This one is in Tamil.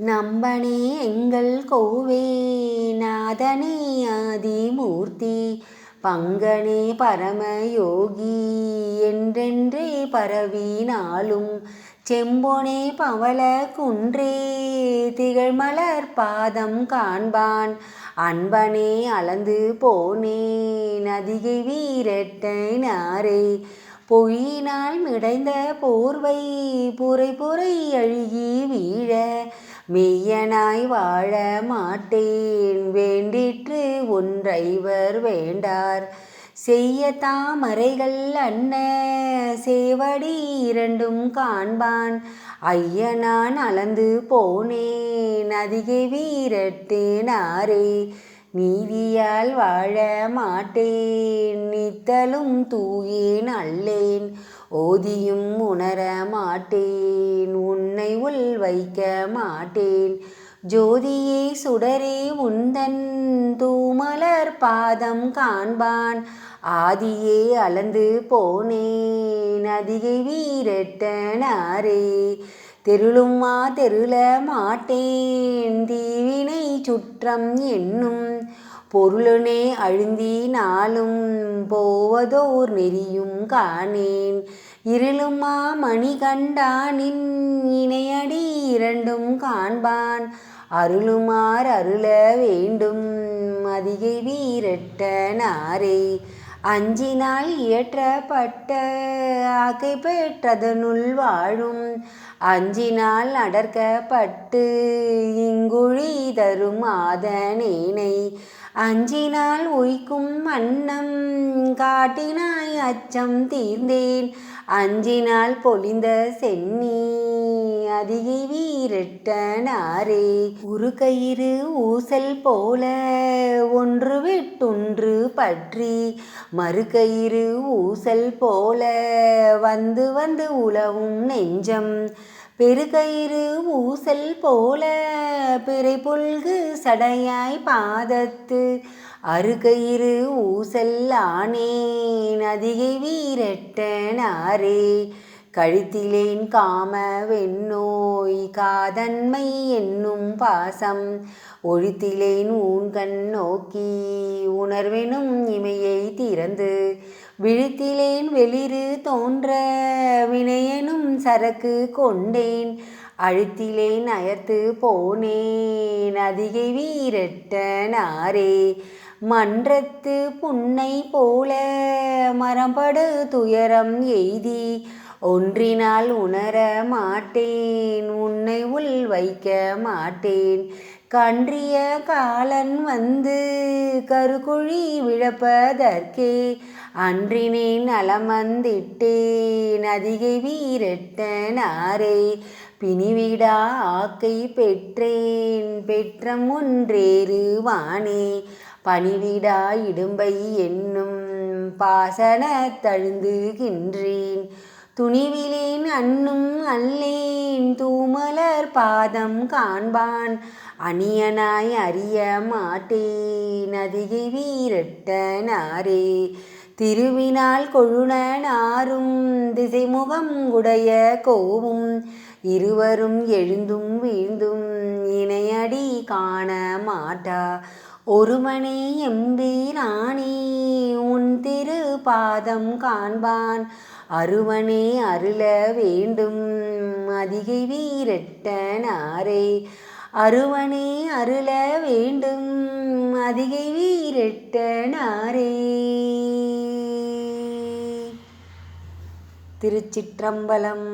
நம்பனே எங்கள் கோவே நாதனே ஆதிமூர்த்தி பங்கனே பரமயோகி என்றென்றே பரவினாலும் செம்பொனே பவள குன்றே திகழ்மலர் பாதம் காண்பான் அன்பனே அளந்து போனே நதிகை வீரட்டை நாரே பொய்யினால் மிடைந்த போர்வை புரை புரை அழுகி வீழ மெய்யனாய் வாழ மாட்டேன். வேண்டிற்று ஒன்றைவர் வேண்டார். செய்ய தாமரைகள் அன்ன சேவடி இரண்டும் காண்பான். ஐயனான் அளந்து போனேன் அதிகை வீரட்டேனாரே நீதியால் வாழ மாட்டேன் நித்தலும் தூயேன் அல்லேன். ஓதியும் உணர மாட்டேன் உன்னை உள் வைக்க மாட்டேன். ஜோதியே சுடரே உந்தன் தூமலர் பாதம் காண்பான். ஆதியே அளந்து போனேன் அதிகை வீரட்டனாரே தெருளுமா தெருள மாட்டேன் தீவினை சுற்றம் என்னும் பொருளுனே அழுந்தினாலும் போவதோர் நெறியும் காணேன். இருளுமா மணி கண்டானின் இணையடி இரண்டும் காண்பான். அருளுமார் அருள வேண்டும் அதிகை வீரட்டனாரே அஞ்சினால் இயற்றப்பட்ட ஆக்கை பெற்றதனுள் வாழும். அஞ்சினால் அடர்க்கப்பட்டு இங்குழி தரும் ஆதனேனை. அஞ்சினால் உய்க்கும் அன்னம் காட்டினாய் அச்சம் தீர்ந்தேன். அஞ்சினால் பொழிந்த சென்னி அதிகை வீரட்டனாரே ஒரு கயிறு ஊசல் போல ஒன்று விட்டொன்று பற்றி. மறுகயிறு ஊசல் போல வந்து வந்து உழவும் நெஞ்சம். பெருகயிறு ஊசல் போல பிறை புல்கு சடையாய் பாதத்து. அருகயிறு ஊசல் ஆனேன் அதிகை வீரட்டனாரே. கழுத்திலேன் காம வெண்ணோய் காதன்மை என்னும் பாசம். ஒழுத்திலேன் ஊன்கண் நோக்கி உணர்வெனும் இமையை திறந்து. விழித்திலேன் வெளிறு தோன்ற வினையெனும் சரக்கு கொண்டேன். அழுத்திலேன் அயர்த்து போனேன். அதிகை வீரட்டனாரே மன்றத்து புன்னை போல மரம்படு துயரம் எய்தி. ஒன்றினால் உணர மாட்டேன். உன்னை உள் வைக்க மாட்டேன். கன்றிய காலன் வந்து கருக்குழி விழப்பதற்கே அன்றினேன் நலமந்திட்டேன் அதிகை வீரட்டனாரே பிணிவிடா ஆக்கை பெற்றேன் பெற்றம் ஒன்றேறுவானே பணிவிடா இடும்பை என்னும் பாசன தழுந்துகின்றேன் துணிவிலேன் அன்னும் அல்லேன் தூமலர் பாதம் காண்பான். அணியனாய் அறிய மாட்டேன் அதிகை வீரட்டனாரே திருவினால் கொழுணனாரும் திசைமுகம் உடைய கோவும். இருவரும் எழுந்தும் வீழ்ந்தும் இணையடி காண மாட்டா. ஒருமனே எம்பீரானே பாதம் காண்பான். அருவனே அருள வேண்டும். அதிகை வீரட்டனாரே அருவனே அருள வேண்டும். அதிகை வீரட்டனாரே திருச்சிற்றம்பலம்